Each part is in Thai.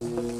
ส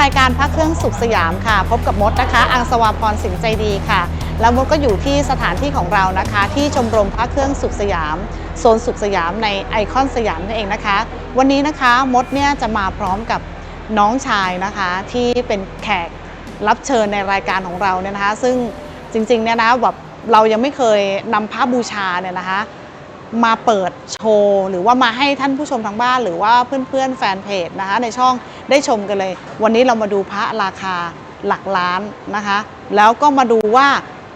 รายการพักเครื่องสุขสยามค่ะ พบกับมดนะคะ อังสวาพรสิงห์ใจดีค่ะ แล้วมดก็อยู่ที่สถานที่ของเรานะคะ ที่ชมรมพักเครื่องสุขสยามโซนสุขสยามในไอคอนสยามนั่นเองนะคะ วันนี้นะคะมดเนี่ยจะมาพร้อมกับน้องชายนะคะที่เป็นแขกรับเชิญในรายการของเราเนี่ยนะคะ ซึ่งจริงๆเนี่ยนะแบบเรายังไม่เคยนำพระบูชาเนี่ยนะคะ มาเปิดโชว์หรือว่ามาให้ท่านผู้ชมทางบ้าน หรือว่าเพื่อนๆแฟนเพจนะคะในช่องได้ชมกันเลย วันนี้เรามาดูพระราคาหลักล้านนะคะ แล้วก็มาดูว่า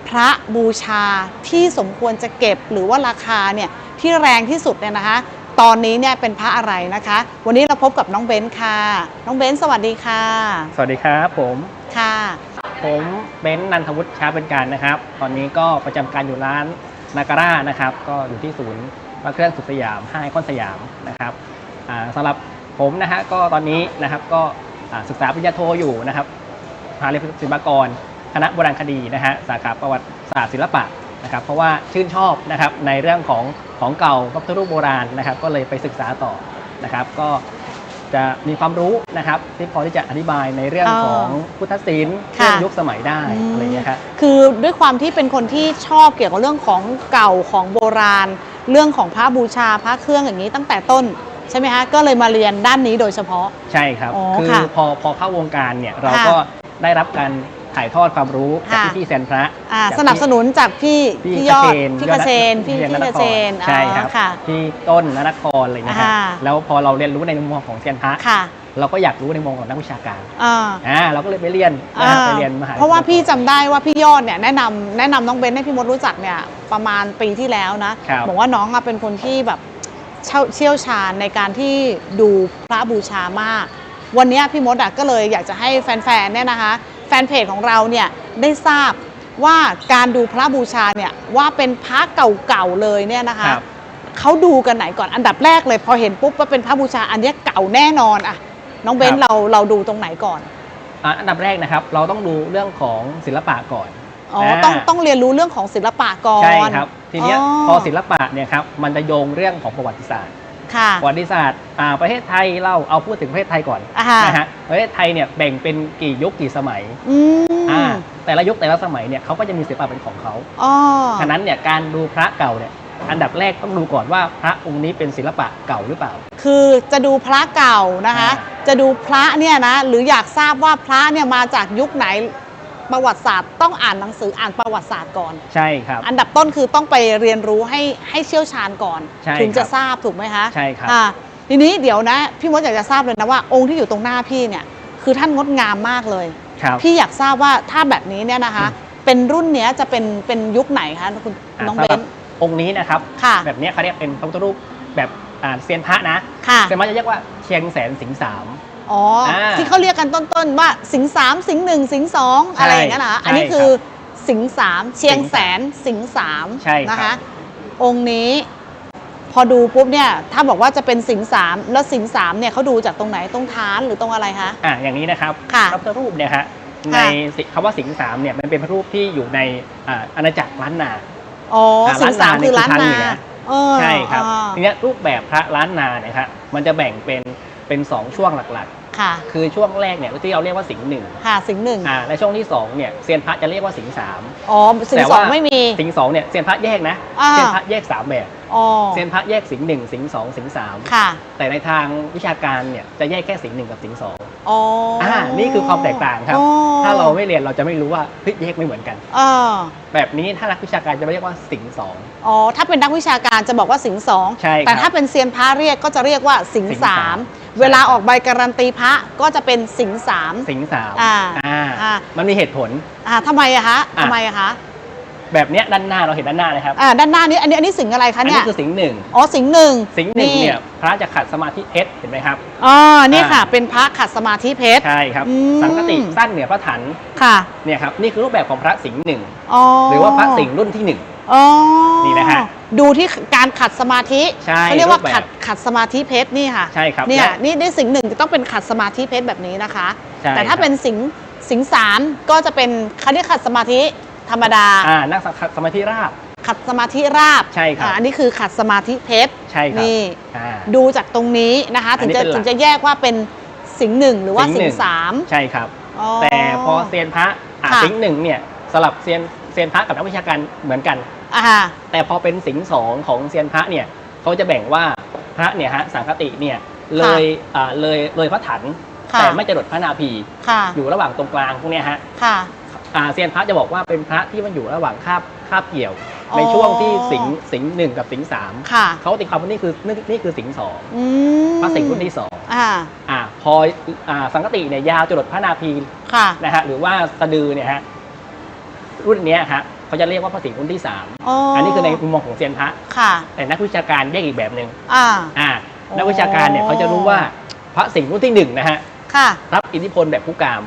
พระบูชาที่สมควรจะเก็บหรือว่าราคาเนี่ยที่แรงที่สุดเนี่ยนะคะ ตอนนี้เนี่ยเป็นพระอะไรนะคะ วันนี้เราพบกับน้องเบนซ์ค่ะ น้องเบนซ์สวัสดีค่ะสวัสดีครับผม ค่ะ ผมเบนซ์นันทวุฒิช้าเป็นการนะครับ ตอนนี้ก็ประจำการอยู่ร้าน นาการ่านะครับ ก็อยู่ที่ศูนย์พระเครื่องสุขสยามห้างไอคอนสยามนะครับอ่าสำหรับผมนะฮะก็ตอนนี้นะครับก็ศึกษาปริญญาโทอยู่นะครับมหาเรียนศิลปากร คณะโบราณคดีนะฮะสาขาประวัติศาสตร์ศิลปะนะครับ เพราะว่าชื่นชอบนะครับในเรื่องของของเก่าพระพุทธรูปโบราณนะครับ ก็เลยไปศึกษาต่อนะครับ ก็ จะมีความรู้นะครับที่พอที่จะอธิบายในเรื่องอ๋อของพุทธศิลป์ค่ะเรื่องยุคสมัยได้อะไรอย่างเงี้ยครับคือด้วยความที่เป็นคนที่ชอบเกี่ยวกับเรื่องของเก่าของโบราณ เรื่องของพระบูชาพระเครื่องอย่างนี้ตั้งแต่ต้นใช่ไหมคะก็เลยมาเรียนด้านนี้โดยเฉพาะ ใช่ครับอ๋อคือค่ะพอพอเข้าวงการเนี่ยเราค่ะก็ได้รับการ ถ่ายทอดความรู้จากค่ะพี่พี่ๆแซนพระอ่าจากสนับสนุนจากพี่พี่พี่ยอดพี่พี่ยเกอดษนพี่พี่พี่นเกคษรนใช่ครับอ๋อค่ะ พี่ต้นนนครอะไรอย่างเงี้ยครับ อ่า แล้วพอเราเรียนรู้ในมุมมองของแซนพระค่ะเราก็อยากรู้ในมุมของนักวิชาการอ่าอ่าเราก็เลยไปเรียนนะอ่าฮะไปเรียนมหาเพราะว่าพี่จำได้ว่าพี่ยอดเนี่ยแนะนำแนะนำน้องเบนให้พี่มดรู้จักเนี่ยประมาณปีที่แล้วนะครับ บอกว่าน้องอะเป็นคนที่แบบเชี่ยวเชี่ยวชาญในการที่ดูพระบูชามาก วันเนี้ยพี่มดอะก็เลยอยากจะให้แฟนๆเนี่ยนะคะ แฟนเพจของเราเนี่ยได้ทราบว่าการดูพระบูชาเนี่ยว่าเป็นพระเก่าๆเลยเนี่ยนะคะครับ เขาดูกันไหนก่อนอันดับแรกเลยพอเห็นปุ๊บว่าเป็นพระบูชาอันเนี้ยเก่าแน่นอนอะน้องเบนครับเราเราดูตรงไหนก่อนอ่าอันดับแรกนะครับ เราต้องดูเรื่องของศิลปะก่อนอ๋อต้องต้องเรียนรู้เรื่องของศิลปะก่อน ใช่ครับ ทีเนี้ยอ๋อ พอศิลปะเนี่ยครับมันจะโยงเรื่องของประวัติศาสตร์ ค่ะประวัติศาสตร์อ่าประเทศไทยเราเอาพูดถึงประเทศไทยก่อนอ่าฮะนะฮะประเทศไทยเนี่ยแบ่งเป็นกี่ยุคกี่สมัยอือ่ามแต่ละยุคแต่ละสมัยเนี่ยเขาก็จะมีศิลปะเป็นของเขาอ๋อฉะนั้นเนี่ยการดูพระเก่าเนี่ยอันดับแรกต้องดูก่อนว่าพระองค์นี้เป็นศิลปะเก่าหรือเปล่า คือจะดูพระเก่านะคะอ่าจะดูพระเนี่ยนะหรืออยากทราบว่าพระเนี่ยมาจากยุคไหน ประวัติศาสตร์ต้องอ่านหนังสืออ่านประวัติศาสตร์ก่อน ใช่ครับ อันดับต้นคือต้องไปเรียนรู้ให้ให้เชี่ยวชาญก่อน ใช่ถึงจะครับทราบถูกไหมคะใช่ครับ อ่าทีนี้เดี๋ยวนะ พี่มดอยากจะทราบเลยนะว่าองค์ที่อยู่ตรงหน้าพี่เนี่ยคือท่านงดงามมากเลย ครับ พี่อยากทราบว่าถ้าแบบนี้เนี่ยนะคะ เป็นรุ่นเนี้ยจะเป็นเป็นยุคไหนคะคุณอ่าน้องสำเบหรับนองค์นี้นะครับ ค่ะแบบเนี้ยเขาเรียกเป็นพระพุทธรูปแบบอ่าเซียนพระนะค่ะ เซียนพระจะเรียกว่าเชียงแสนสิงสาม อ๋ออา ที่เขาเรียกกันต้นๆว่าสิงห์สามสิงห์หนึ่งสิงห์สองใช่อะไรอย่างเงี้ยนะใช่อันนี้คือสิงห์สามเชียงแสนสิงห์สามใช่ครับ นะคะองค์นี้พอดูปุ๊บเนี่ยถ้าบอกว่าจะเป็นสิงห์สามแล้วสิงห์สามเนี่ยเขาดูจากตรงไหนตรงฐานหรือตรงอะไรคะ อ่าอย่างนี้นะครับค่ะพระพุทธรูปเนี่ยฮะในสิคำว่าสิงสามเนี่ยมันเป็นพระรูปที่อยู่ในอ่าอาณาจักรล้านนา อ๋ออ่าสิงห์สามล้านนาคือล้านนี่นาคือทางเหนือเออใช่ครับอ่า ทีเนี้ยรูปแบบพระล้านนาเนี่ยครับมันจะแบ่งเป็นเป็นสองช่วงหลัก ค่ะๆคือช่วงแรกเนี่ยที่เราเรียกว่าสิงห์หนึ่งค่ะสิงห์หนึ่งอ่าและช่วงที่สองเนี่ยเซียนพระจะเรียกว่าสิงห์สามอ๋อสิงแต่ห์สองว่าไม่มีสิงห์สองเนี่ยเซียนพระแยกนะอ่าเซียนพระแยกสามแบบ อ๋อเซียนพระแยกสิงห์หนึ่งสิงห์สองสิงห์สามค่ะ แต่ในทางวิชาการเนี่ยจะแยกแค่สิงห์หนึ่งกับสิงห์สองอ๋ออ่านี่คือความแตกต่างครับ อ๋อถ้าเราไม่เรียนเราจะไม่รู้ว่าเฮ้ยแยกไม่เหมือนกัน เออแบบนี้ถ้านักวิชาการจะเรียกว่าสิงห์สอง อ๋อถ้าเป็นนักวิชาการจะบอกว่าสิงห์สองใช่ครับแต่ถ้าเป็นเซียนพระเรียกก็จะเรียกว่าสิงห์สิงห์สาสาม มเวลาออกใบการันตีพระก็จะเป็นสิงห์สาม สิงห์สามอ่าอ่าอ่ามันมีเหตุผล อ่าทำไมอะคะอะ ทำไมอะคะพ แบบเนี้ยด้านหน้าเราเห็นด้านหน้าเลยครับอ่าด้านหน้านี้อันนี้อันนี้สิงห์อะไรคะอันเนี่นี้ยคือสิงห์หนึ่งอ๋อสิงห์หนึ่งสิงห์หนึ่งเนี่ยพระจะขัดสมาธิเพชรเห็นไหมครับ อ๋อนี่ค่ะอ่าเป็นพระขัดสมาธิเพชร ใช่ครับ อืม สังกติสั้นเหนือพระถันค่ะเนี่ยครับนี่คือรูปแบบของพระสิงห์หนึ่งอ๋อหรือว่าพระสิงห์รุ่นที่หนึ่ง อ๋อนี่นะฮะดูที่การขัดสมาธิใช่เขาเรียกว่ารูปแบบ ขัดขัดสมาธิเพชรนี่ค่ะใช่ครับเนี่ยและ นี่ได้สิงห์หนึ่งจะต้องเป็นขัดสมาธิเพชรแบบนี้นะคะ ใช่แต่ถ้าครับ เป็นสิงห์สิงห์สามก็จะเป็นเขาเรียกขัดสมาธิ ธรรมดา อ่านั่งขัดสมาธิราบ ขัดสมาธิราบใช่ครับอ่าอันนี้คือขัดสมาธิเพชรใช่ครับนี่อ่า ดูจากตรงนี้นะคะอัถึนงนี้จะเป็นหลัก ถึงจะแยกว่าเป็นสิงห์หนึ่งหรือว่าสิสิงห์งหนึ่งห์สามใช่ครับ อ๋อ แต่พอเซียนพระอะค่ะ สิงห์หนึ่งเนี่ยสลับเซียนเซียนพระกับนักวิชาการเหมือนกัน อ่าแต่พอเป็นสิงห์สองของเซียนพระเนี่ยเขาจะแบ่งว่าพระเนี่ยฮะสังคติเนี่ยเลยอ่าเลยเลยพระถันค่ะแต่ไม่จะดดพระนาภีค่ะอยู่ระหว่างตรงกลางพวกเนี้ยฮะ ค่ะอ่า เซียนพระจะบอกว่าเป็นพระที่มันอยู่ระหว่างคาบคาบเกี่ยวอ๋อในช่วงที่สิงห์สิงห์หนึ่งกับสิงห์สามค่ะเขาตีความว่านี่คือนี่นี่คือสิงห์สองอืมพระสิงห์รุ่นที่สองอ่าอ่าพออ่าสังคติเนี่ยยาวจรดพระนาภีค่ะนะฮะหรือว่าสะดือเนี่ยฮะรุ่นเนี้ยฮะเขาจะเรียกว่าพระสิงห์รุ่นที่สามอ๋ออัอันนี้คือในมุมมองของเซียนพระค่ะแต่นักวิชาการแยกอีกแบบหนึ่งอ่าอ่าอ๋อนักวิชาการเนี่ยเขาจะรู้ว่าพระสิงห์รุ่นที่หนึ่งนะฮะค่ะรับอิทธิพลแบบผู้กาม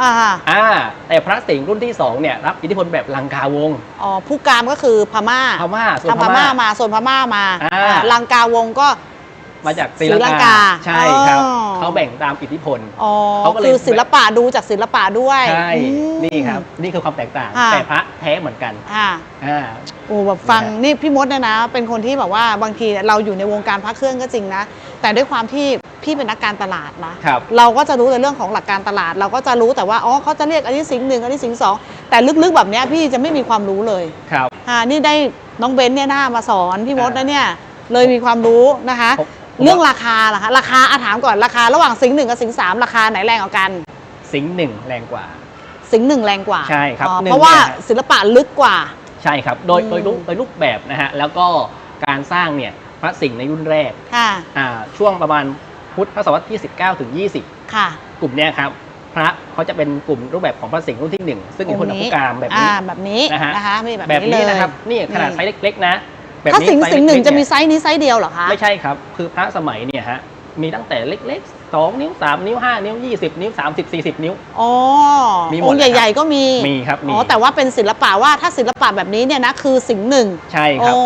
อ่าอ่าแต่พระสิงห์รุ่นที่สองเนี่ยรับอิทธิพลแบบลังกาวงศ์อ๋อผู้กามก็คือพม่าพม่าส่วนทางพพม่าม่า มาโซนพม่ามาอ่าอ่าลังกาวงก็ มาจากศรีศรีลัลังงกากาใช่ครับอ๋อ เขาแบ่งตามอิทธิพล อ๋อเขาก็เลย คือศิลปะดูจากศิลปะด้วยใช่อืม นี่ครับนี่คือความแตกต่างค่ะ แต่พระแท้เหมือนกันอ่า อ่า โอ้แบบฟังนะฮะนี่พี่มดเนี่ยนะ เป็นคนที่แบบว่าบางทีเราอยู่ในวงการพระเครื่องก็จริงนะ แต่ด้วยความที่ พี่เป็นนักการตลาดนะครับ เราก็จะรู้ในเรื่องของหลักการตลาด เราก็จะรู้แต่ว่าอ๋อเขาจะเรียกอันนี้สิงห์หนึ่งอันนี้สิงห์สองแต่ลึกๆแบบเนี้ยพี่จะไม่มีความรู้เลยครับ อ่านี่ได้น้องเบนซ์เนี่ยน่ามาสอนพี่มดอ่านะเนี่ยเลยมีความรู้นะคะ ผมผม เรื่องราคาล่ะคะราคาอาถามก่อนราคาระหว่างสิงห์หนึ่งกับสิงห์สามราคาไหนแรงกว่ากัน สิงห์หนึ่งแรงกว่า สิงห์หนึ่งแรงกว่าใช่ครับอ๋อหนึ่งเพราะว่าเนี่ย ศิลปะลึกกว่า ใช่ครับ โดยอืม โดยรูปโดยรูปแบบนะฮะ แล้วก็การสร้างเนี่ยพระสิงห์ในรุ่นแรกค่ะ อ่าช่วงประมาณ พุทธศตวรรษที่ 19 ถึงค่ะ20กลุ่มเนี้ยครับ พระเขาจะเป็นกลุ่มรูปแบบของพระสิงห์รุ่นที่หนึ่งซึ่งอิทธิพลองค์นี้ผู้กามแบบนี้อ่าแบบนี้นะฮะนะคะมีแบบแบบนี้นี้เลยนะครับนี่ขนาดไซส์เล็กๆนะแบบถ้านี้สิงห์ไซส์สิงห์หนึ่งเล็กๆจะมีเย ไซส์นี้ไซส์เดียวเหรอคะ ไม่ใช่ครับ คือพระสมัยเนี่ยฮะ มีตั้งแต่เล็กๆ 2 นิ้ว 3 นิ้ว 5 นิ้ว 20 นิ้ว 30 40 นิ้ว อ๋อมีหมดองค์เลยครับใหญ่ ๆ ก็มีมีครับมี อ๋อแต่ว่าเป็นศิลปะว่าถ้าศิลปะแบบนี้เนี่ยนะคือสิงห์หนึ่งใช่ครับอ๋อ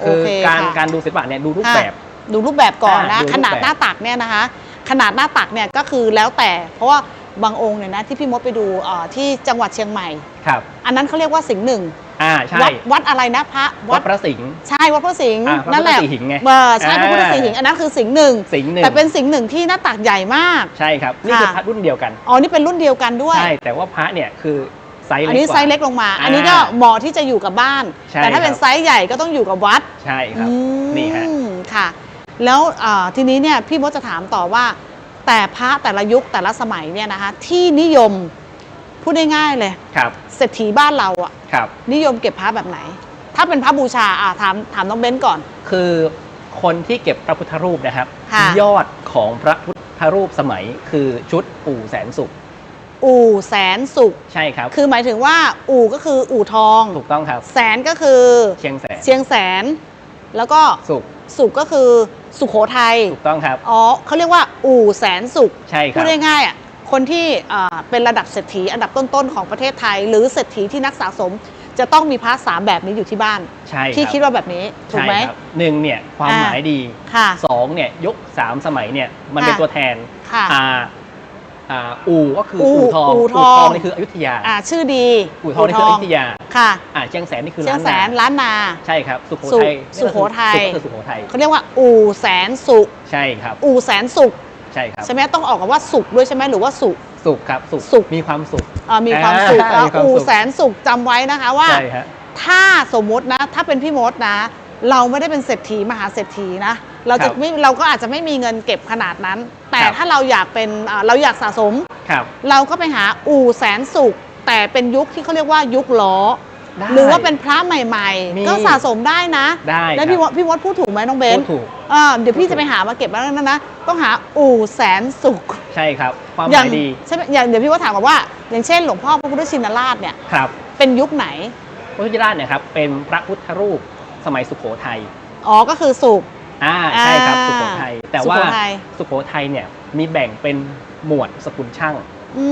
โอคือเคการค่ะ การดูศิลปะเนี่ยดูรูปค่ะ แบบ ดูรูปแบบก่อนนะ อ่าดูรูปขนาดแบบหน้าตักเนี่ยนะคะ ขนาดหน้าตักเนี่ยก็คือแล้วแต่ เพราะว่าบางองค์เนี่ยนะที่พี่มดไปดูเอ่อที่จังหวัดเชียงใหม่ ครับอันนั้นเขาเรียกว่าสิงห์หนึ่งอ่าใช่วัดวัดอะไรนะพระวัดพระสิงห์ ใช่วัดพระสิงห์อ่าพระนั่นแหละพุทธศรีหิงไงเออใช่พระพุทธศรีหิงอ่าอันนั้นคือสิงห์หนึ่งสิงห์หนึ่ง แต่เป็นสิงห์หนึ่งที่หน้าตักใหญ่มาก ใช่ครับ นี่คือค่ะ พระรุ่นเดียวกัน อ๋อนี่เป็นรุ่นเดียวกันด้วย ใช่ แต่ว่าพระเนี่ยคือไซส์อัเล็กนนี้กว่า ไซส์เล็กลงมาอ่าอันนี้ก็เหมาะที่จะอยู่กับบ้าน ใช่แต่ถ้าเป็นครับ ไซส์ใหญ่ก็ต้องอยู่กับวัดใช่ครับ อืมนี่ฮะ ค่ะ แล้วอ่าทีนี้เนี่ยพี่มดจะถามต่อว่า แต่พระแต่ละยุคแต่ละสมัยเนี่ยนะคะที่นิยมพูดง่ายๆเลยครับเศรษฐีบ้านเราอะครับนิยมเก็บพระแบบไหน ถ้าเป็นพระบูชาอ่าถามถามน้องเบนซ์ก่อน คือคนที่เก็บพระพุทธรูปนะครับค่ะยอดของพระพุทธรูปสมัยคือชุดปู่แสนสุขอู่แสนสุขใช่ครับ คือหมายถึงว่า อู่ก็คืออู่ทองถูกต้องครับ แสนก็คือเชียงแสนเชียงแสน แล้วก็สุขสุขก็คือ สุขโขทัยถูกต้องครับ อ๋อเขาเรียกว่าอู่แสนสุขใช่คพูรัดบง่ายๆอะคนที่อ่าเป็นระดับเศรษฐีอันดับต้นๆของประเทศไทย หรือเศรษฐีที่นักสะสม จะต้องมีพระสามแบบนี้อยู่ที่บ้านใช่รับพี่คิดว่าแบบนี้ถูกใช่ไหมครับหนึ่งเนี่ยความอ่าหมายดีค่ะสองเนี่ยยกสามสมัยเนี่ยมันค่ะเป็นตัวแทนค่ะอ่าอ่าอู่ก็คืออู่อู่ทองอู่ทองนี่คืออยุธยา อ่าชื่อดีอู่ทองนี่คืออยุธยา ค่ะอ่าเชียงแสนนี่คือเชียล้างนแสนานล้านนาใช่ครับสุโขสุทัยสุโขทัยสุก็คือสุโขทัยเขาเรียกว่าอู่แสนสุขใช่ครับ อู่แสนสุขใช่ครับใช่ไหมต้องออกกับว่าสุขด้วยใช่ไหมหรือว่าสุขสุขครับสุขสุขมีความสุขอ่ามีความสุขอ่าอะมีความสุขอู่แสนสุขจำไว้นะคะว่าใช่ฮะถ้าสมมตินะถ้าเป็นพี่มดนะ เราไม่ได้เป็นเศรษฐีมหาเศรษฐีนะเราจะครับไม่เราก็อาจจะไม่มีเงินเก็บขนาดนั้น แต่ครับถ้าเราอยากเป็นอ่าเราอยากสะสมครับเราก็ไปหาอู่แสนสุข แต่เป็นยุคที่เขาเรียกว่ายุคล้อ ได้หรือว่าเป็นพระใหม่มี ๆ ก็สะสมได้นะ ได้แล้วครับพี่วดพี่วดพูดถูกไหมน้องเบนพูดถูกอ่าเดี๋ยวพี่จะไปหามาเก็บแล้วนะนะ ต้องหาอู่แสนสุขใช่ครับ ความหอย่างมายดีใช่ไหมอย่างเดี๋ยวพี่ว่าถามก่อนว่า อย่างเช่นหลวงพ่อพระพุทธชินราชเนี่ยครับเป็นยุคไหน พระพุทธราชเนี่ยครับเป็นพระพุทธรูปสมัยสุโขทัยอ๋อก็คือสุกอ่าใช่ครับอ่าสุโขทัยแต่ว่าสุโขทัย สุโขทัยเนี่ยมีแบ่งเป็นหมวดสกุลช่าง อื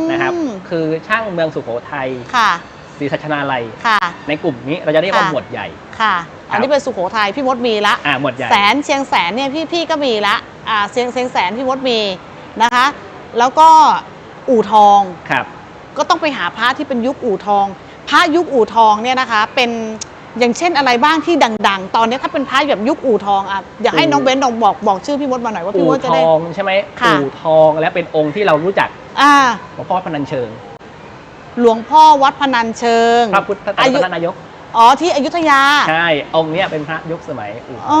มนะครับ คือช่างเมืองสุโขทัยค่ะศรีสัชนาลัย ค่ะ ในกลุ่มนี้เราจะเรียกว่าค่ะ หมวดใหญ่ ค่ะ อันนี้เป็นสุโขทัยพี่มดมีละ อ่าหมวดใหญ่ แสนเชียงแสนเนี่ยพี่พี่ก็มีละ อ่าเชียงเชียงแสนพี่มดมีนะคะ แล้วก็อู่ทองครับ ก็ต้องไปหาพระที่เป็นยุคอู่ทอง พระยุคอู่ทองเนี่ยนะคะ เป็นอย่างเช่นอะไรบ้างที่ดัง ๆ ตอนนี้ถ้าเป็นพระแบบยุคอู่ทองอะอยากให้น้องเบนซ์ลองบอกบอกชื่อพี่มดมาหน่อยว่าพี่อู่มดจะทได้ องใช่ไหมค่ะ อู่ทองและเป็นองค์ที่เรารู้จัก อ่าหลวงพ่อพนัญเชิง หลวงพ่อวัดพนัญเชิงพระพุทธอายุรัตนนายก อ๋อที่อยุธยา ใช่ องค์เนี้ยเป็นพระยุคสมัยอู่ทอ๋ออ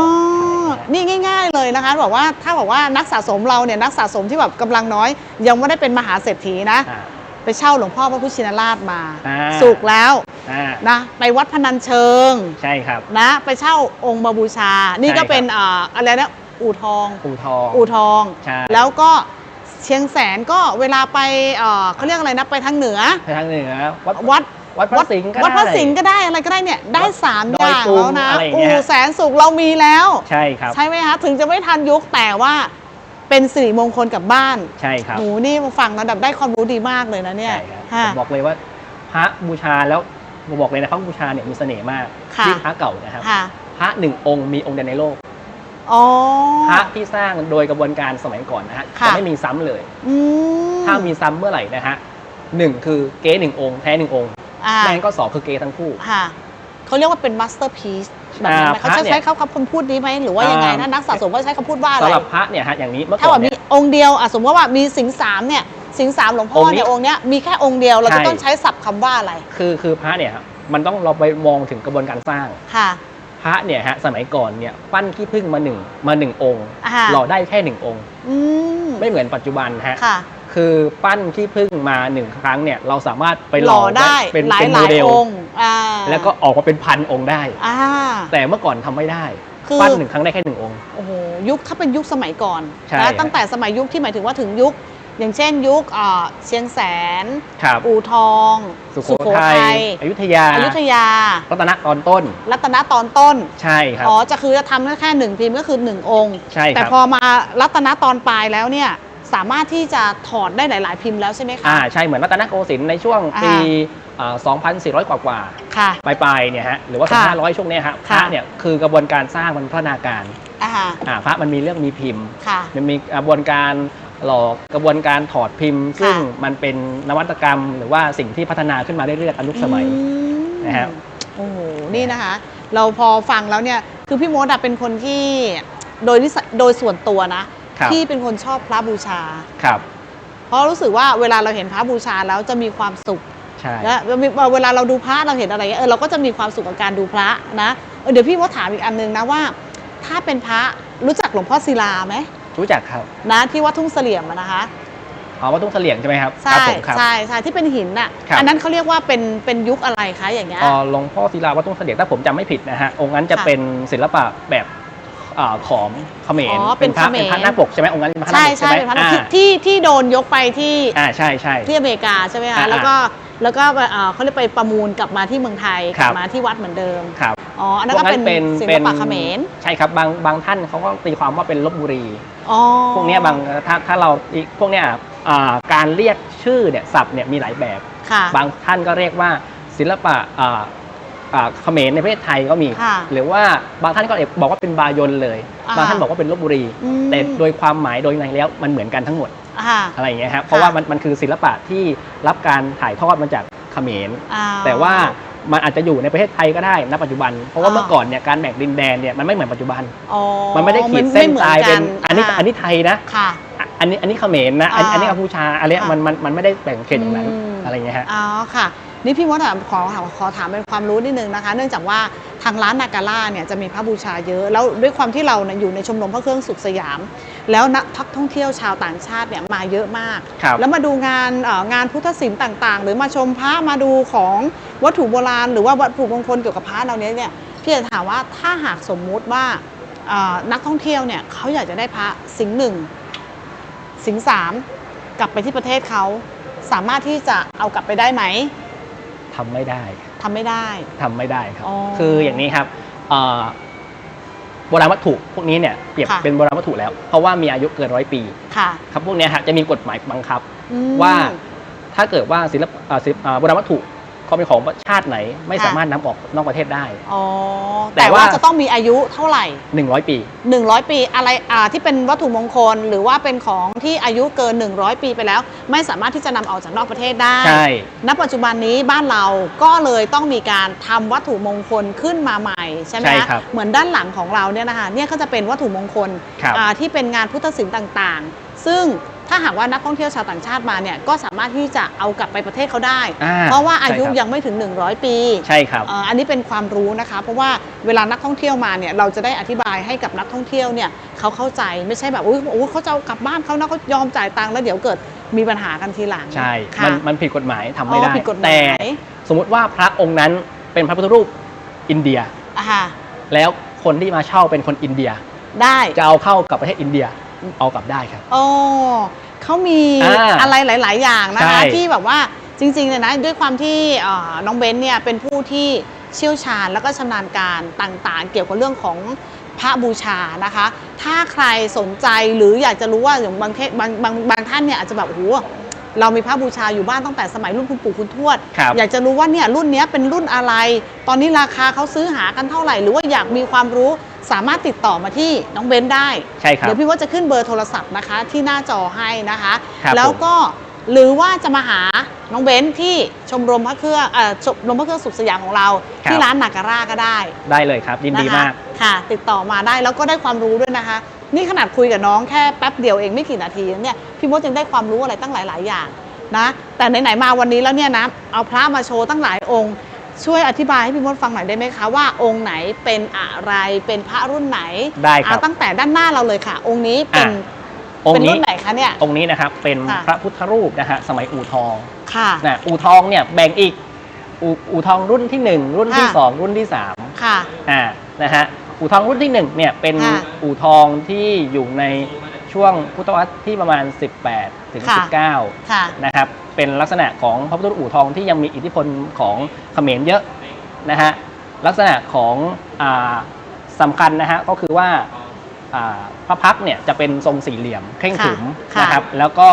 งนี่ง่าย ๆ เลยนะคะบอกว่าถ้าบอกว่านักสะสมเราเนี่ยนักสะสมที่แบบกำลังน้อย ยังไม่ได้เป็นมหาเศรษฐีนะอ่าไปเช่าหลวงพ่อพระพุทธชินราชมาอ่าสุกแล้วอ่านะไปวัดพนัญเชิง ใช่ครับนะ ไปเช่าองค์มาบูชา นี่ก็ใช่ครับเป็นอ่าอะไรนะอู่ทอง อู่ทอง อู่ทองใช่แล้วก็เชียงแสนก็เวลาไปเอ่อเขาเรียกอะไรนะไปทางเหนือ ไปทางเหนือวัดวัด วัดพระสิงห์ก็วัดพระได้สิงห์ก็ได้อะไรก็ได้เนี่ยได้สามดออยย่างตุงแล้วนะอะไรอย่างอูเงี้ยแสนสุขเรามีแล้ว ใช่ครับ ใช่ไหมคะถึงจะไม่ทันยุคแต่ว่าเป็นสิริมงคลกับบ้านใช่ครับหนูนี่ฟังระดับได้ความรู้ดีมากเลยนะเนี่ยใช่ครับค่ะ ผมบอกเลยว่าพระบูชาแล้วผมบอกเลยนะพระบูชาเนี่ยมีเสน่ห์มากค่ะ ที่พระเก่านะครับ ค่ะ พระหนึ่งองค์มีองค์เดียวในโลก อ๋อ พระที่สร้างโดยกระบวนการสมัยก่อนนะฮะค่ะ จะไม่มีซ้ำเลย อืมถ้ามีซ้ำเมื่อไหร่นะฮะหนึ่งคือเก๊หนึ่งองค์แท้หนึ่งองค์อ่าแม่งก็สองคือเก๊ทั้งคู่ ค่ะเขาเรียกว่าเป็นมาสเตอร์พีซแบบนั้นไหมอ่าเขาพระใช้เนี่ยใช้คำพูดนี้ไหมหรือว่ายังไงอ่านะนักสะสมก็ใช้คำพูดว่าอะไร สำหรับพระเนี่ยฮะอย่างนี้เมื่อถ้าก่อว่านมีเนี่ย องค์เดียวอะสมมติว่ามีสิงห์สามเนี่ย สิงห์สามหลวงพ่อองค์นี้เนี่ยองค์เนี้ยมีแค่องค์เดียวเราใช่จะต้องใช้ศัพท์คำว่าอะไรคือคือพระเนี่ยครับมันต้องเราไปมองถึงกระบวนการสร้าง ค่ะ พระเนี่ยฮะสมัยก่อนเนี่ยปั้นขี้ผึ้งมาหนึ่งมาหนึ่งองค์ อ่าหล่อได้แค่หนึ่งองค์ อืมไม่เหมือนปัจจุบันฮะค่ะ คือปั้นขี้ผึ้งมาหนึ่งครั้งเนี่ยเราสามารถไปหหล่ล่ออได้เป็นหลายเป็นหโมลายเดลองค์อ่าแล้วก็ออกมาเป็นพันองค์ได้ อ่า แต่เมื่อก่อนทำไม่ได้ คือ ปั้นหนึ่งครั้งได้แค่หนึ่งองค์ โอ้โหยุคถ้าเป็นยุคสมัยก่อนใช่นะฮะตั้งแต่สมัยยุคที่หมายถึงว่าถึงยุค อย่างเช่นยุคอ่าเชียงแสน ครับอู่ทอง สุโขทัยอยุธยาอยุธยา รัตนตอนต้น รัตนตอนต้น ใช่ครับอ๋อจะคือจะทำได้แค่หนึ่งพิมพ์ก็คือหนึ่งองค์ ใช่ครับแต่พอมารัตนตอนปลายแล้วเนี่ยสามารถที่จะถอดได้หลาย ๆ พิมพ์แล้วใช่ไหมคะอ่าใช่เหมือนรัตนโกสินทร์ในช่วงปีอ่า2,400 กว่ากว่าค่ะๆปลายๆเนี่ยฮะหรือว่าค่ะ2,500 ช่วงเนี้ยฮะพค่ะระเนี่ยคือกระบวนการสร้างมันพัฒนาการอ่าฮะอ่าพระมันมีเรื่องมีพิมพ์ค่ะมันมีกระบวนการ หลอกกระบวนการถอดพิมพ์ ซึ่งมันเป็นนวัตกรรม หรือว่าสิ่งที่พัฒนาขึ้นมาเรื่อยๆตามยุคสมัยอืมนะครับโอ้โหนี่นะคะ เราพอฟังแล้วเนี่ยคือพี่มดอะเป็นคนที่โดยนิสัยโดยส่วนตัวนะครับที่เป็นคนชอบพระบูชาครับ เพราะรู้สึกว่าเวลาเราเห็นพระบูชาแล้วจะมีความสุขใช่และเวลาเราดูพระเราเห็นอะไรเงี้ยเออเราก็จะมีความสุขกับการดูพระนะเออเดี๋ยวพี่ว่าถามอีกอันนึงนะว่า ถ้าเป็นพระรู้จักหลวงพ่อศิลาไหม รู้จักครับนะที่วัดทุ่งเสลี่ยมอะนะคะอ๋อวัดทุ่งเสลี่ยงใช่ไหมครับใช่ครับผมครับ ใช่ใช่ที่เป็นหินน่ะครับ อันนั้นเขาเรียกว่าเป็นเป็นยุคอะไรคะอย่างเงี้ย อ๋อหลวงพ่อศิลาวัดทุ่งเสลี่ยงถ้าผมจำไม่ผิดนะฮะองค์นั้นจะค่ะเป็นศิลปะแบบอ่าของเขมรอ๋อเป็นพระเขมร เป็นพระหน้าปกใช่ไหมองค์นั้นเป็นพระหใช่น้าปกใช่ใช่ไหมเป็นพระอ่าที่ที่ที่โดนยกไปที่อ่าใช่ใช่ ที่อเมริกาใช่ไหมอ่าคะอ่าแล้วก็แล้วก็เอ่อเขาเรียกไปประมูลกลับมาที่เมืองไทยคกรัลับบ มาที่วัดเหมือนเดิมครับอ๋ออันนั้นก็เป็นศิลปะเขมร ใช่ครับบางบางท่านเขาก็ตีความว่าเป็นลบบุรีอ๋อ พวกเนี้ยบางถ้าถ้าเราอีกพวกเนี้ยอ่าการเรียกชื่อเนี่ยศัพท์เนี่ยมีหลายแบบค่ะบางท่านก็เรียกว่าศิลปะอ่าอ่าเขมรในประเทศไทยก็มีค่ะหรือว่าบางท่านก็บอกว่าเป็นบายนเลยอ่าบางท่านบอกว่าเป็นลบบุรีอืมแต่โดยความหมายโดยในแล้วมันเหมือนกันทั้งหมดค่ะอะไรอย่างเงี้ยครับเพราะว่ามันมันคือศิลปะที่รับการถ่ายทอดมาจากเขมรอ่าแต่ว่า มันอาจจะอยู่ในประเทศไทยก็ได้ณปัจจุบัน เพราะว่าอ่าเมื่อก่อนเนี่ยการแบ่งดินแดนเนี่ยมันไม่เหมือนปัจจุบันอ๋อมันไม่ได้ขีดเส้นหมือตายเป็นกัอันนี้าอันนี้ไทยนะค่ะอะอันนี้อันนี้เขมรนะอันอ่าอันนี้กัมพูชาอันเนี้ยค่ะมันมันมันไม่ได้แบ่งเขตอย่างนั้นอืมอะไรอย่างเงี้ยฮะอ๋อค่ะนี่พี่มดอะขอขอขอถามเป็นความรู้นิดนึงนะคะ เนื่องจากว่าทางร้านนากาล่าเนี่ยจะมีพระบูชาเยอะ แล้วด้วยความที่เราเนี่ยอยู่ในชมรมพระเครื่องสุขสยาม แล้วนักท่องเที่ยวชาวต่างชาติเนี่ยมาเยอะมาก ครับ แล้วมาดูงานเอ่องานพุทธศิลป์ต่างๆ หรือมาชมพระมาดูของวัตถุโบราณ หรือว่าวัตถุมงคลเกี่ยวกับพระเราเนี้ยเนี่ยพี่จะถามว่าถ้าหากสมมุติว่าเอ่อนักท่องเที่ยวเนี่ยเขาอยากจะได้พระสิงห์หนึ่งสิงห์สามกลับไปที่ประเทศเขาสามารถที่จะเอากลับไปได้ไหมทำไม่ได้ทำไม่ได้ ทำไม่ได้ครับ อ๋อ คืออย่างนี้ครับเอ่อ โบราณวัตถุพวกนี้เนี่ยเปรียบค่ะ เป็นโบราณวัตถุแล้ว เพราะว่ามีอายุเกินร้อยปี ค่ะครับพวกเนี้ยฮะจะมีกฎหมายบังคับ อืม ว่าถ้าเกิดว่าศิลปอ่าศิลปอ่าโบราณวัตถุ เขาเป็นของชาติไหนไม่ค่ะสามารถนำออกนอกประเทศได้ อ๋อแต่แต่ว่าว่า จะต้องมีอายุเท่าไหร่ 100 ปี 100 ปีอะไรอ่าที่เป็นวัตถุมงคล หรือว่าเป็นของที่อายุเกิน 100 ปีไปแล้ว ไม่สามารถที่จะนำออกจากนอกประเทศได้ ใช่ ณปัจจุบันนี้บ้านเราก็เลยต้องมีการทำวัตถุมงคลขึ้นมาใหม่ใช่ไหมใช่คะครับเหมือนด้านหลังของเราเนี่ยนะคะเนี่ยก็จะเป็นวัตถุมงคลครับ อ่าที่เป็นงานพุทธศิลป์ต่างๆ ซึ่ง ถ้าหากว่านักท่องเที่ยวชาวต่างชาติมาเนี่ยก็สามารถที่จะเอากลับไปประเทศเขาได้ อ่เพราะว่าอายุใช่ครับ ยังไม่ถึง 100 ปีใช่ครับ เอ่ออันนี้เป็นความรู้นะคะ เพราะว่าเวลานักท่องเที่ยวมาเนี่ยเราจะได้อธิบายให้กับนักท่องเที่ยวเนี่ยเขาเข้าใจไม่ใช่แบบอุ้ยโอ้ยเขาจะเอากลับบ้านเขานะเขายอมจ่ายตังค์แล้วเดี๋ยวเกิดมีปัญหากันทีหลังใช่ ค่ะมันมันผิดกฎหมายทำไม่อ๋อได้ผิดกฎหมายแต่สมมุติว่าพระองค์นั้นเป็นพระพุทธรูปอินเดีย อะค่ะแล้วคนที่มาเช่าเป็นคนอินเดีย ได้ จะเอาเข้ากับประเทศอินเดีย เอากลับได้ครับ โอ้เขามีอ่าอะไรหลาย ๆ อย่างนะคะ ใช่ที่แบบว่าจริงๆเนี่ยนะด้วยความที่เอ่อน้องเบนซ์เนี่ยเป็นผู้ที่เชี่ยวชาญแล้วก็ชำนาญการต่างๆ เกี่ยวกับเรื่องของพระบูชานะคะ ถ้าใครสนใจหรืออยากจะรู้ว่าอย่างบางเทศบางบางบางท่านเนี่ยอาจจะแบบโอ้โห เรามีพระบูชาอยู่บ้านตั้งแต่สมัยรุ่นคุณปู่คุณทวด ครับ อยากจะรู้ว่าเนี่ยรุ่นเนี้ยเป็นรุ่นอะไร ตอนนี้ราคาเขาซื้อหากันเท่าไหร่ หรือว่าอยากมีความรู้สามารถติดต่อมาที่น้องเบนซ์ได้ ใช่ครับ เดี๋ยวพี่ว่าจะขึ้นเบอร์โทรศัพท์นะคะ ที่หน้าจอให้นะคะ ครับแล้วผมก็หรือว่าจะมาหาน้องเบนซ์ที่ชมรมพระเครื่องเอ่อชมรมพระเครื่องสุขสยามของเรา ครับ ที่ร้านนาการ่าก็ได้ได้เลยครับ ยินดีนะคะมาก ค่ะ ติดต่อมาได้แล้วก็ได้ความรู้ด้วยนะคะ นี่ขนาดคุยกับน้องแค่แป๊บเดียวเองไม่กี่นาทีเนี่ยพี่มดยังได้ความรู้อะไรตั้งหลาย ๆ อย่างนะ แต่ไหนๆมาวันนี้แล้วเนี่ยนะเอาพระมาโชว์ตั้งหลายองค์ ช่วยอธิบายให้พี่มดฟังหน่อยได้ไหมคะว่าองค์ไหนเป็นอะไรเป็นพระรุ่นไหนได้ครับอ่าตั้งแต่ด้านหน้าเราเลยค่ะ องค์นี้เป็นองเป็นค์นี้รุ่นไหนคะเนี่ย องค์นี้นะครับเป็นค่ะ พระพุทธรูปนะฮะสมัยอู่ทองค่ะ นะอู่ทองเนี่ยแบ่งอีกอู่อู่ทองรุ่นที่หนึ่งรุ่นที่ค่ะ สองรุ่นที่สามค่ะ อ่านะฮะ อู่ทองรุ่นที่หนึ่งเนี่ยเป็นค่ะอู่ทองที่อยู่ในช่วงพุทธวรรษที่ประมาณ 18 ถึง ค่ะ19ค่ะนะครับ เป็นลักษณะของพระพุทธรูปอู่ทองที่ยังมีอิทธิพลของเขมรเยอะนะฮะลักษณะของอาสำคัญนะฮะก็คือว่าอ่าพระพักตร์เนี่ยจะเป็นทรงสี่เหลี่ยมเคร่งขรึมค่ะนะครับแล้วก็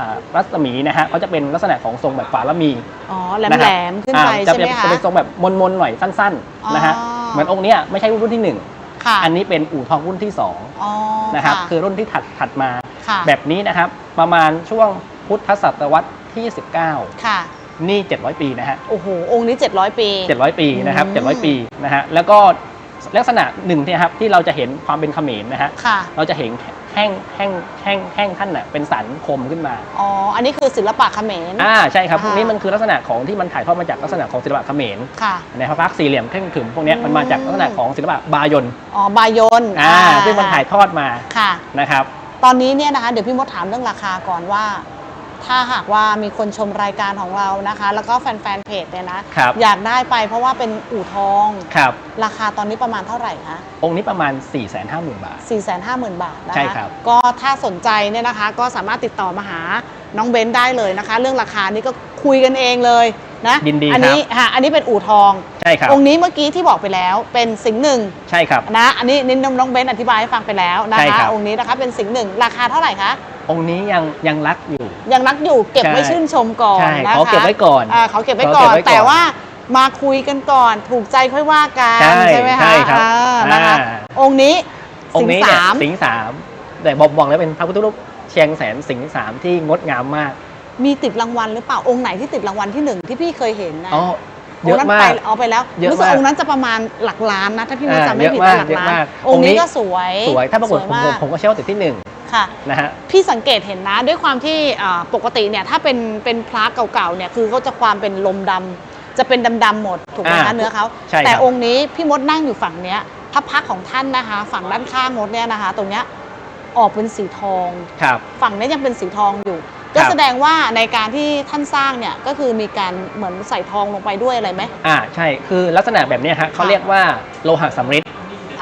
อ่ารัศมีนะฮะก็จะเป็นลักษณะของทรงแบบฝาละมี อ๋อแหลมนะแหคลรับมขึ้นไปอ่าจะใช่ไหเป็มนคะ จะเป็นทรงแบบมนๆหน่อยสั้นอ๋อๆนะฮะ เหมือนองค์เนี้ยไม่ใช่รุ่นที่หนึ่งค่ะอันนี้เป็นอู่ทองรุ่นที่สองอ๋อนะครับคือรุ่นที่ถัดถัดมา ค่ะแบบนี้นะครับประมาณช่วงพุทธศตวรรษที่ 19 ค่ะ นี่ 700 ปีนะฮะโอ้โห องค์นี้ 700 ปี 700 ปีนะครับอืม700 ปีนะฮะแล้วก็ลักษณะหนึ่งที่ครับที่เราจะเห็นความเป็นเขมรนะฮะค่ะ เราจะเห็น แห้งแห้งแห้งแห้งท่านน่ะเป็นสันคมขึ้นมา อ๋อ อันนี้คือศิลปะเขมร อ่าใช่ครับอ่าพวกนี้มันคือลักษณะของที่มันถ่ายทอดมาจากลักษณะของศิลปะเขมรค่ะ ในพระพักตร์สี่เหลี่ยมเคร่งขรึมพวกเนี้ยอืมมันมาจากลักษณะของศิลปะบายนอ๋อ บายนอ่าซึ่งมันถ่ายทอดมาค่ะ นะครับ ตอนนี้เนี่ยนะคะเดี๋ยวพี่มดถามเรื่องราคาก่อนว่า ถ้าหากว่ามีคนชมรายการของเรานะคะ แล้วก็แฟนๆเพจเนี่ยนะ ครับอยากได้ไปเพราะว่าเป็นอู่ทอง ครับ ราคาตอนนี้ประมาณเท่าไหร่คะ องค์นี้ประมาณ 4 5 0 0 0 0 บาท 450,000 บาทนะคะใช่ครับ ก็ถ้าสนใจเนี่ยนะคะ ก็สามารถติดต่อมาหาน้องเบนซ์ได้เลยนะคะ เรื่องราคานี้ก็คุยกันเองเลยนะยินดีอันี้ค่ะอันนี้เป็นอู่ทอง ใช่ครับ องค์นี้เมื่อกี้ที่บอกไปแล้วเป็นสิงห์หนึ่งใช่ครับ นะ อันนี้นินนน้องเบนซ์อธิบายให้ฟังไปแล้วนะใช่คะ ครับ องค์นี้นะคะเป็นสิงห์หนึ่งราคาเท่าไหร่คะองค์นี้ยังยังรักอยู่ ยังรักอยู่เก็บไว้ใช่ ชื่นชมก่อนใช่นะคะเขาเก็บไว้ก่อนาเขาเก็บไว้เขาก่เก็อบนไว้ก่อนแต่ว่ามาคุยกันก่อนถูกใจค่อยว่ากันใช่ไหมใช่คะครับอ่านะคะอ่า องค์นี้องสิค์งนี้ห์เนี่ยสามสิงห์สามแต่บอกบอกแล้วเป็นพระพุทธรูปเชียงแสนสิงห์สามที่งดงามมากมีติดรางวัลหรือเปล่าองค์ไหนที่ติดรางวัลที่หนึ่งที่พี่เคยเห็นนะอ๋อเยอะงค์นั้นมาไปก เอาไปแล้วเยอะรู้สึกมากองค์นั้นจะประมาณหลักล้านนะถ้าพี่มดอ่าจำไม่ผิดเยอะนะมากหลักเยอะล้านมากองค์นี้องค์นี้ ก็สวยสวยถ้าปรากฏสวยผมมาผมกผมก็เชื่อว่าติดที่หนึ่ง ค่ะนะฮะ พี่สังเกตเห็นนะด้วยความที่อ่าปกติเนี่ยถ้าเป็นเป็นพระเก่าๆเนี่ยคือเขาจะความเป็นลมดำจะเป็นดำๆหมดถูกไหมคะอ่าเนื้อเขาใช่ครับ แต่องค์นี้พี่มดนั่งอยู่ฝั่งเนี้ยพระพักตร์ของท่านนะคะ ฝั่งด้านข้างมดเนี่ยนะคะ ตรงเนี้ยออกเป็นสีทอง ครับ ฝั่งเนี้ยยังเป็นสีทองอยู่ ก็ครับ แสดงว่าในการที่ท่านสร้างเนี่ยก็คือมีการเหมือนใส่ทองลงไปด้วยอะไรไหมอ่าใช่คือลักษณะแบบเนี้ยฮะเขาค่ะเรียกว่าโลหะสำริด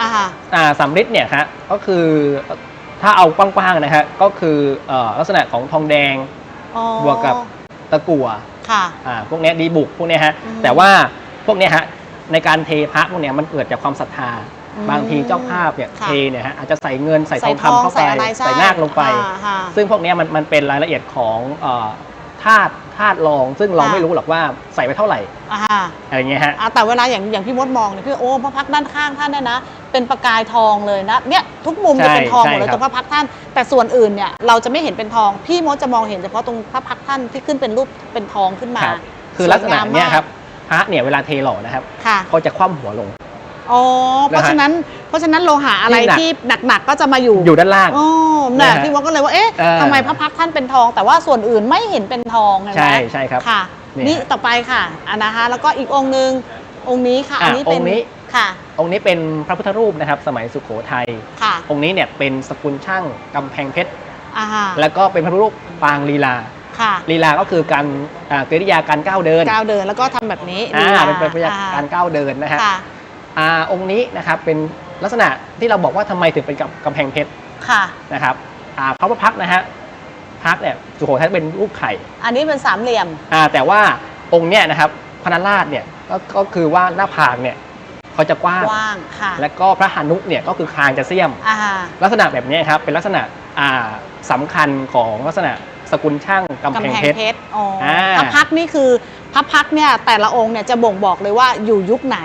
อ่าฮะอ่าสำริดเนี่ยฮะก็คือ ถ้าเอากว้างๆนะฮะก็คือเอ่อลักษณะของทองแดงอ๋อบวกกับตะกั่วค่ะ อ่าพวกเนี้ยดีบุกพวกเนี้ยฮะอืมแต่ว่าพวกเนี้ยฮะในการเทพระพวกเนี้ยมันเกิดจากความศรัทธา อืมบางทีเจ้าภาพเนี่ยค่ะ เทเนี่ยฮะอาจจะใส่เงินใส่ทองใส่ทองคำเข้าไปใส่อะไรใช่ใส่นาคลงไป อ่าค่ะ ซึ่งพวกเนี้ยมันมันเป็นรายละเอียดของเอ่อธาตุธาตุรอง ซึ่งเราค่ะไม่รู้หรอกว่าใส่ไปเท่าไหร่อ่าอะไรเงี้ยฮะอ่าแต่เวลาอย่างอย่างพี่มดมองเนี่ยพี่โอ้พระพักตร์ด้านข้างท่านเนี่ยนะ เป็นประกายทองเลยนะเนี่ยทุกมุมจะใช่เป็นทองหมดเลยใช่ครับตรงพระพักตร์ท่าน แต่ส่วนอื่นเนี่ยเราจะไม่เห็นเป็นทอง พี่มดจะมองเห็นเฉพาะตรงพระพักตร์ท่านที่ขึ้นเป็นรูปเป็นทองขึ้นมาครับคือลักษณะสวยงามมากเนี้ยครับพระเนี่ยเวลาเทหล่อนะครับค่ะเขาจะคว่ำหัวลง อ๋อเพราะนะฮะฉะนั้นเพราะฉะนั้นโลหะอะไรที่หนักที่หนักๆก็จะมาอยู่อยู่ด้านล่างอ๋อนะน่ะฮะพี่มดก็เลยว่าเอ๊ะเออทำไมพระพักตร์ท่านเป็นทอง แต่ว่าส่วนอื่นไม่เห็นเป็นทองเห็นไหมใช่ใช่ครับค่ะเนี่ยนี่ต่อไปค่ะอันนะคะแล้วก็อีกองค์หนึ่งองค์นี้ค่ะอันอะนี้เป็นองค์นี้ค่ะ องค์นี้เป็นพระพุทธรูปนะครับ สมัยสุโขทัยค่ะ องค์นี้เนี่ยเป็นสกุลช่างกำแพงเพชรอ่าฮะแล้วก็เป็นพระพุทธรูปปางลีลาค่ะลีลาก็คือการอ่ากริยาการก้าวเดินก้าวเดินแล้วก็ทำแบบนี้อ่าลีลาเป็นเป็นกริยาอ่การก้าวเดินนะฮะค่ะ อ่าองค์นี้นะครับเป็นลักษณะที่เราบอกว่าทำไมถึงเป็นกับกำแพงเพชรค่ะ นะครับอ่าพระประพักตร์นะฮะพักตร์เนี่ยสุโขทัยเป็นรูปไข่อันนี้เป็นสามเหลี่ยม อ่าแต่ว่าองค์เนี่ยนะครับพระนราชเนี่ยก็ก็คือว่าหน้าผากเนี่ยเขาจะกว้าง กว้างค่ะและก็พระหานุเนี่ยก็คือคางจะเสี้ยม อ่าฮะลักษณะแบบนี้ครับเป็นลักษณะอ่าสำคัญของลักษณะ สกุลช่างกำกำแพงแพงเพชรเพชรอ๋ออาพระพักตร์นี่คือพระพักตร์เนี่ยแต่ละองค์เนี่ยจะบ่งบอกเลยว่าอยู่ยุคไหน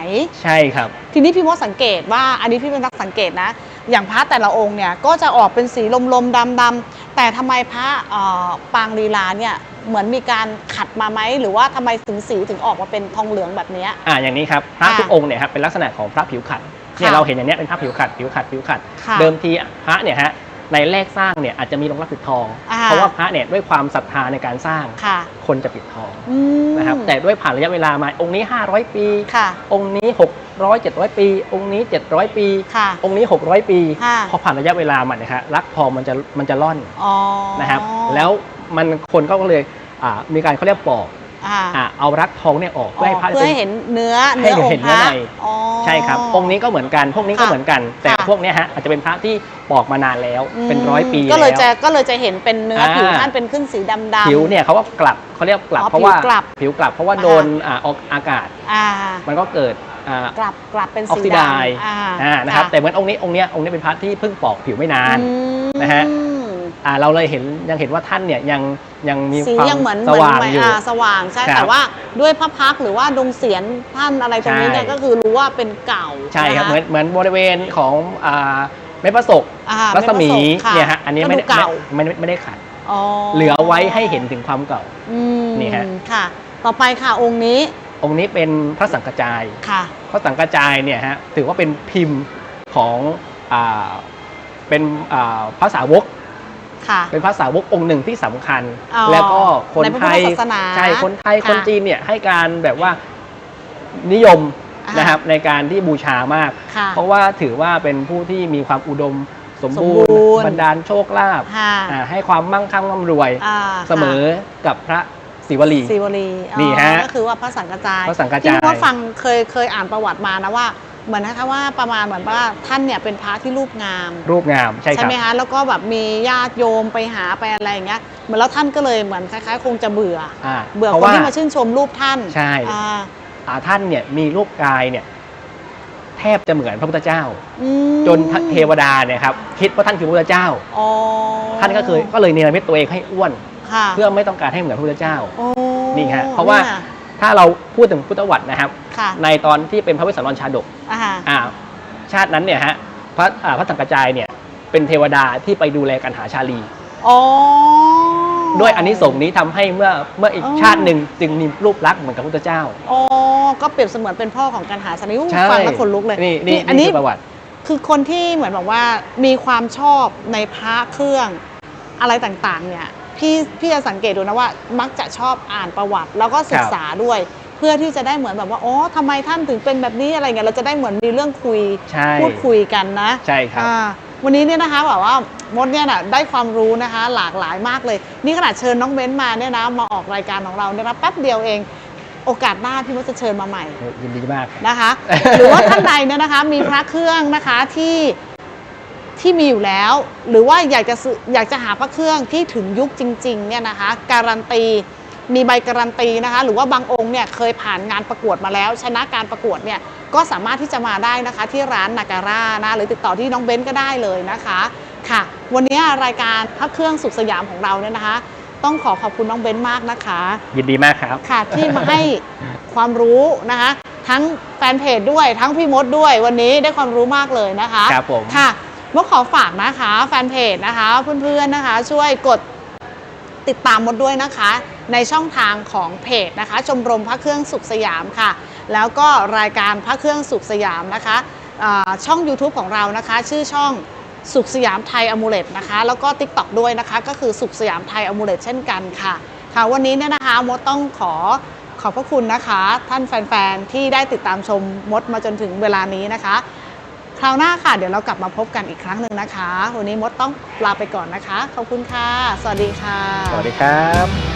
ใช่ครับ ทีนี้พี่มดสังเกตว่าอันนี้พี่เป็นนักสังเกตนะ อย่างพระแต่ละองค์เนี่ยก็จะออกเป็นสีลมๆดำๆแต่ทำไมพระเอ่อปางลีลาเนี่ยเหมือนมีการขัดมาไหมหรือว่าทำไมถึงสีถึงออกมาเป็นทองเหลืองแบบเนี้ย อ่าอย่างนี้ครับพระค่ะทุกองค์เนี่ยครับเป็นลักษณะของพระผิวขัดเนี่ยค่ะเราเห็นอย่างเนี้ยเป็นพระผิวขัดผิวขัดผิวขัด ค่ะ เดิมทีพระเนี่ยฮะ ในแรกสร้างเนี่ยอาจจะมีลงรักปิดทอง อ่า เพราะว่าพระเนี่ยด้วยความศรัทธาในการสร้างค่ะคนจะปิดทองอืมนะครับแต่ด้วยผ่านระยะเวลามาองค์นี้ 500 ปี ค่ะองค์นี้ 600 700 ปี องค์นี้ 700 ปี ค่ะ องค์นี้ 600 ปี ค่ะ พอผ่านระยะเวลามันนะครับรักทองมันจะมันจะล่อนอ๋อ นะครับ แล้วมันคนก็เลยอ่ามีการเขาเรียกปอก อ่าอ่าเอารักทองเนี่ยออกเพื่อให้พระเพื่อเป็นให้เห็นเนื้อให้เนื้อองเห็นค์พเนื้อระในอ๋อ ใช่ครับ องค์นี้ก็เหมือนกัน พวกนี้ก็ค่ะเหมือนกัน แต่ค่ะ พวกเนี้ยฮะอาจจะเป็นพระที่ปอกมานานแล้วเป็นร้อยปีก็เลยแวจะก็เลยจะเห็นเป็นเนื้ออ่าผิวท่านเป็นขึ้นสีดำๆ ผิวเนี่ยเขาก็กลับเขาเรียกกลับอ๋อเพราะว่าผิวกลับ ผิวกลับเพราะว่าอ่าโดนอ่าออกอากาศ อ่า มันก็เกิดอ่ากลับกลับเป็นออกสีซิดไดำอ่าอ่านะครับค่ะแต่เหมือนองค์นี้องค์เนี้ยองค์นี้เป็นพระที่เพิ่งปอกผิวไม่นาน อืมนะฮะ อ่าเราเลยเห็นยังเห็นว่าท่านเนี่ยยังยังมีสีความยังเหมือนสว่างเหมืนอยู่อ่สว่างใช่ครับแต่ว่าด้วยพระพักตร์หรือว่าดงเสียนท่านอะไรตรงนี้เนี่ยใช่ ก็คือรู้ว่าเป็นเก่าใช่ครับะะเหมือนเหมือนบริเวณของอ่าเม็ดประสกอ่ารัศมีไประสบค่ะเนี่ยฮะอันนี้ไม่ก็ได้ดูเก่าไม่ไม่ไม่ได้ขัด อ๋อเหลือไว้ให้เห็นถึงความเก่า อืมนี่ฮะ ค่ะ ต่อไปค่ะองค์นี้องค์นี้เป็นพระสังกระจาย ค่ะ พระสังกระจายเนี่ยฮะถือว่าเป็นพิมพ์ของอ่าเป็นอ่าพระสาวก ค่ะ เป็นพระสาวกองค์หนึ่งที่สำคัญอ๋อแล้วก็คนในพระไทพุทธยศาสนาใช่คนไทยค่ะคนจีนเนี่ยให้การแบบว่านิยมอ่านะครับในการที่บูชามากค่ะเพราะว่าถือว่าเป็นผู้ที่มีความอุดมสมบูสมบูรณ์รณ์บันดาลโชคลาภค่ะอ่าให้ความมั่งคั่งร่ำรวยอ่าเสมอกับพระศิวลีศิวลีอ๋อนี่ฮะก็คือว่าพระสังกระจายพระสังกระจายที่ว่าฟังเคยเคยอ่านประวัติมานะว่า เหมือนนะคะว่าประมาณเหมือนว่าท่านเนี่ยเป็นพระที่รูปงาม รูปงามใช่ครับ ไหมคะแล้วก็แบบมีญาติโยมไปหาไปอะไรอย่างเงี้ยเหมือนแล้วท่านก็เลยเหมือนคล้ายๆ คงจะเบื่อ อ่าเบื่อเพราะคนว่า ที่มาชื่นชมรูปท่านใช่ อ่าอ่าท่านเนี่ยมีรูปกายเนี่ยแทบจะเหมือนพระพุทธเจ้า อืมจนเทวดาเนี่ยครับคิดว่าท่านคือพระพุทธเจ้า อ๋อท่านก็เคยก็เลยเนรมิตตัวเองให้อ้วน ค่ะเพื่อไม่ต้องการให้เหมือนพระพุทธเจ้า โอ้นี่ฮะเพราะว่า นี่ย ถ้าเราพูดถึงพุทธวัตรนะครับ ค่ะในตอนที่เป็นพระเวสสันดรชาดกอ่าอ่าชาตินั้นเนี่ยฮะพระอ่าพระสังกระจายเนี่ยเป็นเทวดาที่ไปดูแลกันหาชาลี อ๋อ ด้วยอันนี้ส่งส์นี้ทำให้เมื่อเมื่ออีกอ๋อ ชาติหนึ่งจึงมีรูปลักษณ์เหมือนกับพระพุทธเจ้า อ๋อ ก็เปรียบเสมือนเป็นพ่อของการหาชาลีอู้ใช่ฟังแล้วขนลุกเลยนี่นี่อันนี่นี้คือประวัติ คือคนที่เหมือนบอกว่ามีความชอบในพระเครื่องอะไรต่างๆ เนี่ย พี่พี่จะสังเกตดูนะว่า มักจะชอบอ่านประวัติ แล้วก็ศึกษาด้วย เพื่อที่จะได้เหมือนแบบว่าอ๋อทำไมท่านถึงเป็นแบบนี้อะไรเงี้ยเราจะได้เหมือนมีเรื่องคุยใช่ พูดคุยกันนะ ใช่ครับ อ่าวันนี้เนี่ยนะคะแบบว่ามดเนี่ยนะได้ความรู้นะคะหลากหลายมากเลย นี่ขนาดเชิญน้องเบ้นมาเนี่ยนะมาออกรายการของเราเนี่ยนะแป๊บเดียวเอง โอกาสหน้าพี่มดจะเชิญมาใหม่ยินดีมาก นะคะ หรือว่าท่านใดเนี่ยนะคะมีพระเครื่องนะคะที่ ที่มีอยู่แล้ว หรือว่าอยากจะซื้ออยากจะหาพระเครื่องที่ถึงยุคจริงๆเนี่ยนะคะการันตีมีใบการันตีนะคะ หรือว่าบางองค์เนี่ยเคยผ่านงานประกวดมาแล้ว ชนะการประกวดเนี่ยก็สามารถที่จะมาได้นะคะ ที่ร้านนาการ่านะหรือติดต่อที่น้องเบนซ์ก็ได้เลยนะคะค่ะ วันนี้รายการพักเครื่องสุขสยามของเราเนี่ยนะคะ ต้องขอขอบคุณน้องเบนซ์มากนะคะ ยินดีมากครับค่ะที่มาให้ความรู้นะคะ ทั้งแฟนเพจด้วยทั้งพี่มดด้วยวันนี้ได้ความรู้มากเลยนะคะครับผมค่ะ มดขอฝากนะคะแฟนเพจนะคะเพื่อนๆนะคะ ช่วยกดติดตามมดด้วยนะคะ ในช่องทางของเพจนะคะ ชมรมพระเครื่องสุขสยามค่ะ แล้วก็รายการพระเครื่องสุขสยามนะคะช่อง YouTube ของเรานะคะ ชื่อช่องสุขสยามไทยอมูเลตนะคะ แล้วก็ TikTok ด้วยนะคะ ก็คือสุขสยามไทยอมูเลตเช่นกันค่ะ ค่ะวันนี้เนี่ยนะคะมดต้องขอขอบพระคุณนะคะ ท่านแฟน ๆ ที่ได้ติดตามชมมดมาจนถึงเวลานี้นะคะ คราวหน้าค่ะ เดี๋ยวเรากลับมาพบกันอีกครั้งหนึ่งนะคะ วันนี้มดต้องลาไปก่อนนะคะ ขอบคุณค่ะ สวัสดีค่ะ สวัสดีครับ